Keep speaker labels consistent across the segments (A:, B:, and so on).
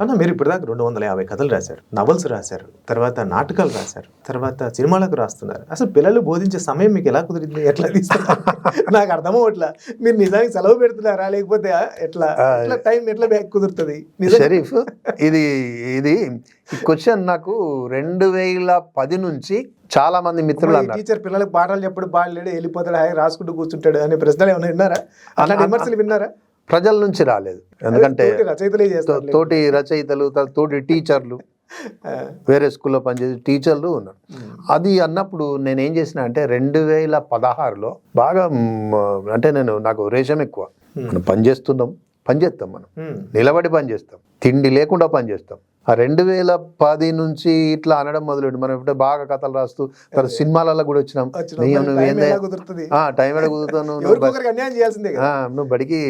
A: అన్న మీరు ఇప్పటిదాకా రెండు వందల యాభై కథలు రాశారు నవల్స్ రాశారు తర్వాత నాటకాలు రాశారు తర్వాత సినిమాలకు రాస్తున్నారు. అసలు పిల్లలు బోధించే సమయం మీకు ఎలా కుదిరింది? ఎట్లా తీస్తున్నారు? నాకు అర్థమవట్లా. మీరు నిజానికి సెలవు పెడుతున్నారా? లేకపోతే ఎట్లా? ఎట్లా టైం ఎట్లా బ్యాక్ కుదురుతుంది?
B: షరీఫ్ ఇది ఇది క్వశ్చన్ నాకు రెండు వేల పది నుంచి చాలా మంది మిత్రులు
A: టీచర్ పిల్లలకు పాఠాలు చెప్పడు బాగాలేడు వెళ్ళిపోతాడు హాయి రాసుకుంటూ కూర్చుంటాడు అనే ప్రశ్నలు ఏమైనా విన్నారా? అలా విమర్శలు విన్నారా?
B: ప్రజల నుంచి రాలేదు. ఎందుకంటే
A: తోటి రచయితలే
B: తోటి రచయితలు త- తోటి టీచర్లు వేరే స్కూల్లో పనిచేసే టీచర్లు ఉన్నారు. అది అన్నప్పుడు నేను ఏం చేసిన అంటే రెండు వేల పదహారులో బాగా అంటే నేను నాకు రేషం ఎక్కువ. మనం పని చేస్తున్నాం పని చేస్తాం మనం. నిలబడి పని చేస్తాం. తిండి లేకుండా పని చేస్తాం. ఆ రెండు వేల పది నుంచి ఇట్లా అనడం మొదలెట్టు. మనం ఇప్పుడు బాగా కథలు రాస్తూ తర్వాత సినిమాలలో కూడా వచ్చినాం.
A: టైం
B: ఎక్కడ కుదురుతాను నువ్వు బడికి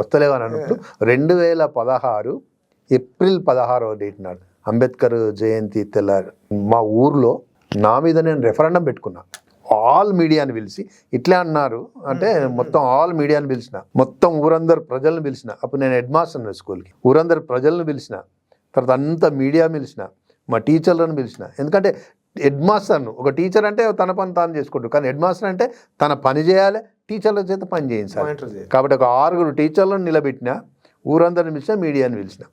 B: వస్తలేవు అని అన్నప్పుడు రెండు వేల పదహారు ఏప్రిల్ పదహారవ డేట్ నాడు అంబేద్కర్ జయంతి తెల్లారి మా ఊర్లో నా మీద నేను రెఫరెండం పెట్టుకున్నా. ఆల్ మీడియాని పిలిచి ఇట్లా అన్నారు. అంటే మొత్తం ఆల్ మీడియాని పిలిచిన మొత్తం ఊరందరు ప్రజలను పిలిచిన. అప్పుడు నేను హెడ్ మాస్టర్ స్కూల్కి. ఊరందరు ప్రజలను పిలిచిన తర్వాత అంత మీడియా పిలిచిన మా టీచర్లను పిలిచిన. ఎందుకంటే హెడ్ మాస్టర్ను ఒక టీచర్ అంటే తన పని తాను చేసుకుంటాడు. కానీ హెడ్ మాస్టర్ అంటే తన పని చేయాలి టీచర్ల చేత పని చేయించాలి. కాబట్టి ఒక ఆరుగురు టీచర్లను నిలబెట్టిన ఊరందరిని పిలిచిన మీడియాని పిలిచిన.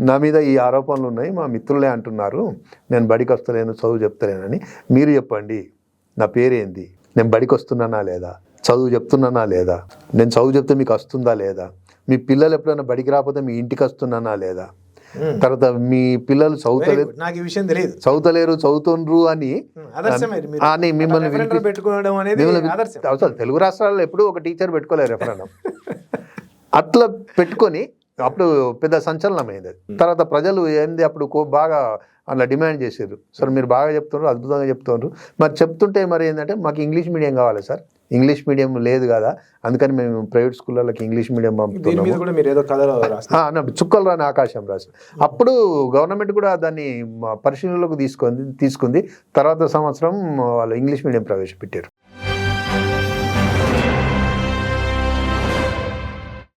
B: నా మీద ఈ ఆరోపణలు ఉన్నాయి మా మిత్రులే అంటున్నారు. నేను బడికి వస్తలేను చదువు చెప్తలేనని. మీరు చెప్పండి. నా పేరేంది? నేను బడికి వస్తున్నానా లేదా? చదువు చెప్తున్నానా లేదా? నేను చదువు చెప్తే మీకు వస్తుందా లేదా? మీ పిల్లలు ఎప్పుడైనా బడికి రాకపోతే మీ ఇంటికి వస్తున్నానా లేదా. తర్వాత మీ పిల్లలు చదువుతలేరు.
A: నాకు ఈ విషయం తెలియదు
B: చదువుతలేరు చదువుతుండ్రు అని. అని మిమ్మల్ని
A: పెట్టుకోవడం అనేది
B: అసలు తెలుగు రాష్ట్రాల్లో ఎప్పుడూ ఒక టీచర్ పెట్టుకోలేరు రెఫరెండం అట్లా పెట్టుకొని అప్పుడు పెద్ద సంచలనం అయింది. అది. తర్వాత ప్రజలు ఏంది అప్పుడు కో- బాగా అలా డిమాండ్ చేసారు సార్ మీరు బాగా చెప్తున్నారు అద్భుతంగా చెప్తున్నారు. మరి చెప్తుంటే మరి ఏంటంటే మాకు ఇంగ్లీష్ మీడియం కావాలి సార్. ఇంగ్లీష్ మీడియం లేదు కదా అందుకని మేము ప్రైవేట్ స్కూళ్ళకి ఇంగ్లీష్ మీడియం
A: దీని
B: పంపుతున్నాము.
A: మీద కూడా మీరు ఏదో కథలో రాస్తారు
B: ఆ, అన్నప్పుడు చుక్కలు రాని ఆకాశం రాసి అప్పుడు గవర్నమెంట్ కూడా దాన్ని పరిశీలనలోకి తీసుకుంది తీసుకుంది. తర్వాత సంవత్సరం వాళ్ళు ఇంగ్లీష్ మీడియం ప్రవేశపెట్టారు.